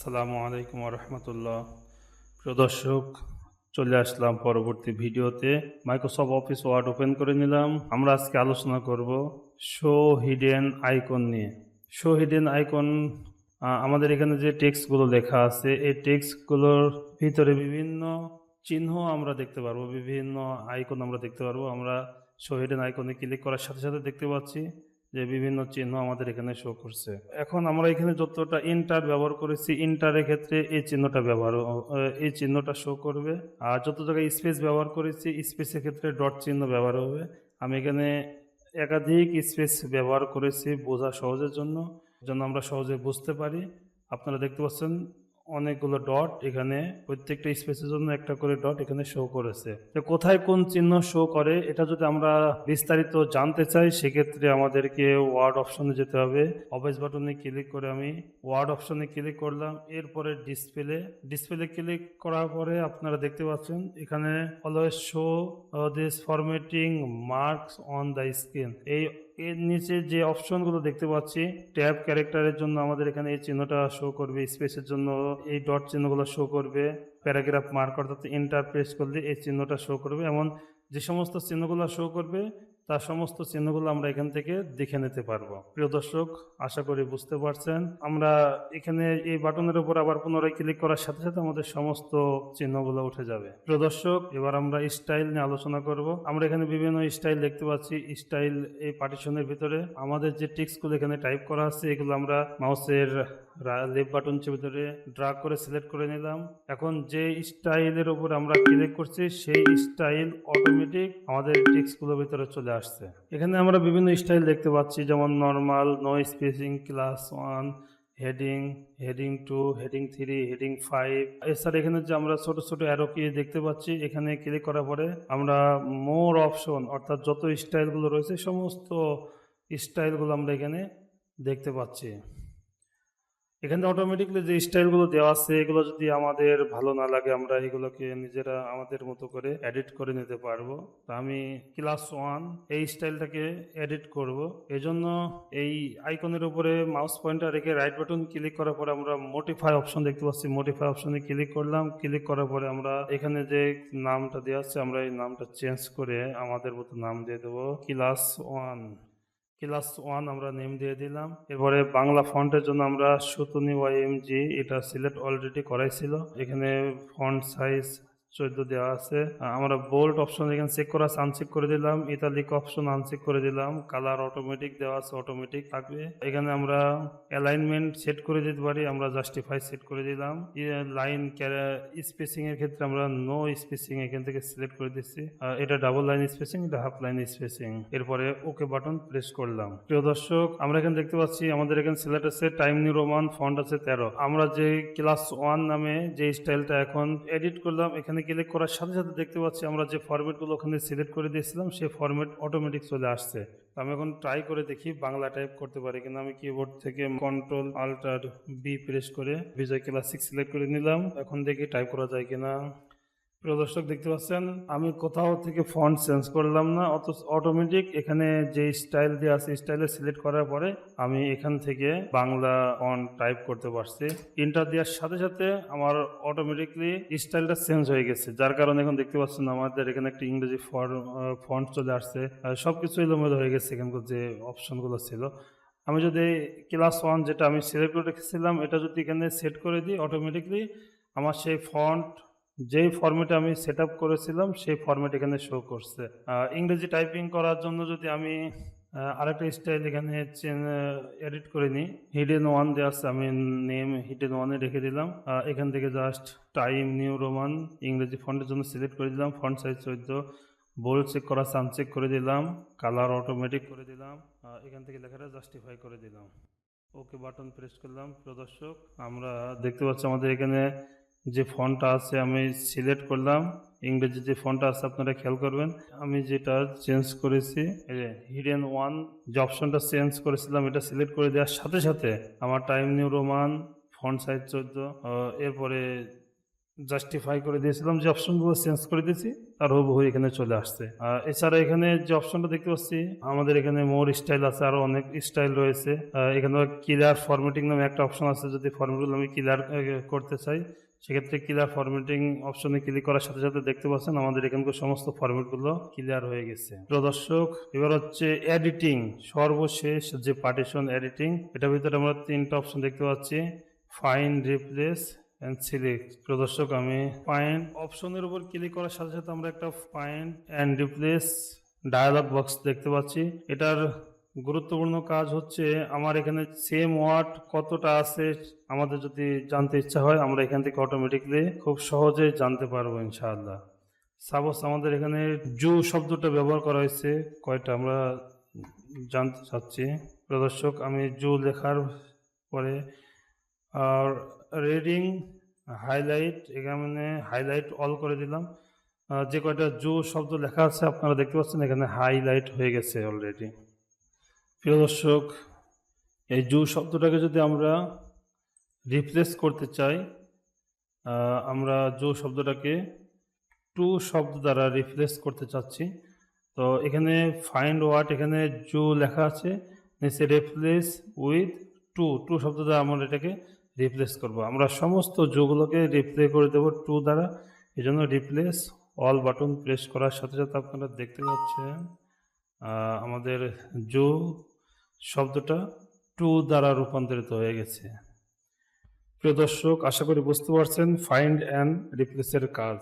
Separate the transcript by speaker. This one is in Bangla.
Speaker 1: আসসালামু আলাইকুম রহমতুল্লাহ প্রিয় দর্শক, চলে আসলাম পরবর্তী ভিডিওতে। মাইক্রোসফট অফিস ওয়ার্ড ওপেন করে নিলাম। আমরা আজকে আলোচনা করব শো হিডেন আইকন নিয়ে। শো হিডেন আইকন আমাদের এখানে যে টেক্সটগুলো লেখা আছে, এই টেক্সটগুলোর ভিতরে বিভিন্ন চিহ্ন আমরা দেখতে পারব, বিভিন্ন আইকন আমরা দেখতে পারব। আমরা শো হিডেন আইকনে ক্লিক করার সাথে সাথে দেখতে পাচ্ছি। যে বিভিন্ন চিহ্ন আমাদের এখানে শো করছে। এখন আমরা এখানে যতটা ইন্টার ব্যবহার করেছি ইন্টারের ক্ষেত্রে এই চিহ্নটা ব্যবহার এই চিহ্নটা শো করবে। আর যত জায়গায় স্পেস ব্যবহার করেছি স্পেসের ক্ষেত্রে ডট চিহ্ন ব্যবহার হবে। আমি এখানে একাধিক স্পেস ব্যবহার করেছি বোঝা সহজের জন্য, যেন আমরা সহজে বুঝতে পারি। আপনারা দেখতে পাচ্ছেন অনেকগুলো ডট এখানে, প্রত্যেকটা স্পেসের জন্য একটা করে ডট এখানে শো করেছে। তো কোথায় কোন চিহ্ন শো করে, এটা যদি আমরা বিস্তারিত জানতে চাই, সেক্ষেত্রে আমাদেরকে ওয়ার্ড অপশনে যেতে হবে। অফিস বাটনে ক্লিক করে আমি ওয়ার্ড অপশনে ক্লিক করলাম, এরপরে ডিসপ্লে ডিসপ্লে ক্লিক করার পরে আপনারা দেখতে পাচ্ছেন, এখানে always show this formatting marks on the screen এই এর নিচে যে অপশনগুলো দেখতে পাচ্ছি, ট্যাব ক্যারেক্টারের জন্য আমাদের এখানে এই চিহ্নটা শো করবে স্পেসের জন্য এই ডট চিহ্নগুলো শো করবে প্যারাগ্রাফ মার্ক অর্থাৎ এন্টার প্রেস করলে এই চিহ্নটা শো করবে। এমন যে সমস্ত চিহ্নগুলো শো করবে তার সমস্ত চিহ্নগুলো আমরা এখান থেকে দেখে নিতে পারব। প্রিয় দর্শক, আশা করি বুঝতে পারছেন। আমরা এখানে এই বাটনের উপর আবার পুনরায় ক্লিক করার সাথে সাথে আমাদের সমস্ত চিহ্নগুলো উঠে যাবে। প্রিয় দর্শক, এবার আমরা স্টাইল নিয়ে আলোচনা করব। আমরা এখানে বিভিন্ন স্টাইল দেখতে পাচ্ছি। স্টাইল এই পার্টিশনের ভিতরে আমাদের যে টেক্সটগুলো এখানে টাইপ করা আছে, এগুলো আমরা মাউসের লেফট বাটন চেপে ধরে ড্রাগ করে সিলেক্ট করে নিলাম। এখন যে স্টাইলের উপর আমরা ক্লিক করছি, সেই স্টাইল অটোমেটিক আমাদের টেক্সটগুলোর ভিতরে চলে আসছে। এখানে আমরা বিভিন্ন স্টাইল দেখতে পাচ্ছি, যেমন normal no spacing class one heading heading two heading three heading five এছাড়া এখানে যে আমরা ছোট ছোট অ্যারো কি দেখতে পাচ্ছি, এখানে ক্লিক করার পরে আমরা মোর অপশন অর্থাৎ যত স্টাইলগুলো রয়েছে, সমস্ত স্টাইলগুলো আমরা এখানে দেখতে পাচ্ছি। এখানে অটোমেটিকলি যে স্টাইলগুলো দেওয়া আছে, এগুলো যদি আমাদের ভালো না লাগে, আমরা এগুলোকে নিজেরা আমাদের মতো করে এডিট করে নিতে পারব। তো আমি ক্লাস ওয়ান এই স্টাইলটাকে এডিট করব। এজন্য এই আইকনের উপরে মাউস পয়েন্টার রেখে রাইট বাটন ক্লিক করার পরে আমরা মোটিফাই অপশন দেখতে পাচ্ছি। মোটিফাই অপশনে ক্লিক করলাম। ক্লিক করার পরে আমরা এখানে যে নামটা দেওয়া আছে, আমরা এই নামটা চেঞ্জ করে আমাদের মতো নাম দিয়ে দেবো। ক্লাস ওয়ান ক্লাস ওয়ান আমরা নেম দিয়ে দিলাম। এরপরে বাংলা ফন্টের জন্য আমরা সুতনি ওয়াইএমজি এটা সিলেক্ট অলরেডি করাই ছিল। এখানে ফন্ট সাইজ চোদ্দ দেওয়া আছে। আমরা বোল্ড অপশন এখানে চেক করা আছে আনচেক করে দিলাম। ইতালিক অপশন আনচেক করে দিলাম। কালার অটোমেটিক দেওয়া আছে অটোমেটিক থাকবে। এখানে আমরা অ্যালাইনমেন্ট সেট করে দিতে পারি, আমরা জাস্টিফাই সেট করে দিলাম। লাইন স্পেসিং এর ক্ষেত্রে আমরা নো স্পেসিং এখান থেকে সিলেক্ট করে দিচ্ছি। এটা ডাবল লাইন স্পেসিং এটা হাফ লাইন স্পেসিং এরপরে ওকে বাটন প্রেস করলাম। প্রিয় দর্শক, আমরা এখানে দেখতে পাচ্ছি, আমাদের এখানে সিলেক্ট আছে টাইম নিউ রোমান ফন্ট আছে তেরো। আমরা যে ক্লাস ওয়ান নামে যে স্টাইলটা এখন এডিট করলাম, এখানে ক্লিক করার সাথে সাথে দেখতে পাচ্ছি আমরা যে ফরম্যাটগুলো ওখানে সিলেক্ট করে দিয়েছিলাম, সেই ফরম্যাট অটোমেটিক চলে আসছে। আমি এখন ট্রাই করে দেখি, বাংলা টাইপ করতে পারি কিনা। আমি কিবোর্ড থেকে কন্ট্রোল আল্টার বি প্রেস করে বিজয় ক্লাসিক সিলেক্ট করে নিলাম। এখন দেখি টাইপ করা যায় কিনা। প্রিয় দর্শক, দেখতে পাচ্ছেন, আমি কোথাও থেকে ফন্ট চেঞ্জ করলাম না অত অটোমেটিক এখানে যে স্টাইল দিয়ে আছে স্টাইলে সিলেক্ট করার পরে আমি এখান থেকে বাংলা ফন্ট টাইপ করতে পারছি। ইন্টার দেওয়ার সাথে সাথে আমার অটোমেটিকলি স্টাইলটা চেঞ্জ হয়ে গেছে। যার কারণে এখন দেখতে পাচ্ছেন আমাদের এখানে একটা ইংরেজি ফন্ট চলে আসছে। সব সবকিছু এলোমেলো হয়ে গেছে এখানকার যে অপশনগুলো ছিল। আমি যদি ক্লাস ওয়ান যেটা আমি সিলেক্ট করে রেখেছিলাম, এটা যদি এখানে সেট করে দিই অটোমেটিকলি আমার সেই ফন্ট যেই ফরম্যাটে আমি সেট করেছিলাম, সেই ফরম্যাট এখানে শো করছে। ইংরেজি টাইপিং করার জন্য যদি আমি আরেকটা স্টাইল এখানে এডিট করে নিই হিডেন ওয়ান দেওয়া আছে, আমি নেম হিডেন ওয়ানে রেখে দিলাম। এখান থেকে জাস্ট টাইম নিউ রোমান ইংরেজি ফন্টের জন্য সিলেক্ট করে দিলাম। ফন্ট সাইজ চোদ্দ বোল্ড চেক করা সানচেক করে দিলাম। কালার অটোমেটিক করে দিলাম। এখান থেকে লেখাটা জাস্টিফাই করে দিলাম। ওকে বাটন প্রেস করলাম। প্রদর্শক আমরা দেখতে পাচ্ছি আমাদের এখানে যে ফন্টটা আছে আমি সিলেক্ট করলাম। ইংরেজি যে ফন্টটা আছে আপনারা খেয়াল করবেন। আমি যেটা চেঞ্জ করেছি হিডেন ওয়ান যে অপশনটা চেঞ্জ করেছিলাম, এটা সিলেক্ট করে দেওয়ার সাথে সাথে আমার time new Roman font size চোদ্দ এরপরে জাস্টিফাই করে দিয়েছিলাম যে অপশনগুলো চেঞ্জ করে দিয়েছি তার হুবহু এখানে চলে আসছে। আর এছাড়া এখানে যে অপশনটা দেখতে পাচ্ছি, আমাদের এখানে মোর স্টাইল আছে আরও অনেক স্টাইল রয়েছে। এখানে ক্লিয়ার ফরম্যাটিং নামে একটা অপশন আছে, যদি ফর্মেটগুলো আমি ক্লিয়ার করতে চাই সেক্ষেত্রে ক্লিয়ার ফরম্যাটিং অপশনে ক্লিক করার সাথে সাথে দেখতে পাচ্ছেন আমাদের এখানকার সমস্ত ফরম্যাটগুলো ক্লিয়ার হয়ে গেছে। দর্শক, এবার হচ্ছে এডিটিং সর্বশেষ যে পার্টিশন এডিটিং এটার ভিতরে আমরা তিনটা অপশন দেখতে পাচ্ছি। ফাইন রিপ্লেস অ্যান্ড সিলেক্ট প্রদর্শক আমি ফাইন্ড অপশনের উপর ক্লিক করার সাথে সাথে আমরা একটা find and replace dialog box দেখতে পাচ্ছি। এটার গুরুত্বপূর্ণ কাজ হচ্ছে আমার এখানে সেম ওয়ার্ড কতটা আছে আমাদের যদি জানতে ইচ্ছা হয়, আমরা এখান থেকে অটোমেটিকলি খুব সহজে জানতে পারব ইনশাআল্লাহ। সাপোজ আমাদের এখানে জু শব্দটা ব্যবহার করা হয়েছে, কয়টা আমরা জানতে চাচ্ছি। প্রদর্শক, আমি জু লেখার পরে, আর রিডিং হাইলাইট এখানে হাইলাইট অল করে দিলাম। যে কয়টা জু শব্দ লেখা আছে আপনারা দেখতে পাচ্ছেন, এখানে হাইলাইট হয়ে গেছে অলরেডি প্রিয় দর্শক, এই জু শব্দটাকে যদি আমরা রিপ্লেস করতে চাই আমরা জু শব্দটাকে টু শব্দ দ্বারা রিপ্লেস করতে চাচ্ছি। তো এখানে ফাইন্ড ওয়ার্ড এখানে জু লেখা আছে নিচে রিপ্লেস উইথ টু। টু শব্দ দ্বারা আমরা এটাকে রিপ্লেস করব। আমরা সমস্ত জুগুলোকে রিপ্লে করে দেবো টু দ্বারা। এই জন্য রিপ্লেস অল বাটন প্রেস করার সাথে সাথে আপনারা দেখতে পাচ্ছেন আমাদের জু শব্দটা টু দ্বারা রূপান্তরিত হয়ে গেছে। প্রিয় দর্শক, আশা করি বুঝতে পারছেন ফাইন্ড অ্যান্ড রিপ্লেসের কাজ।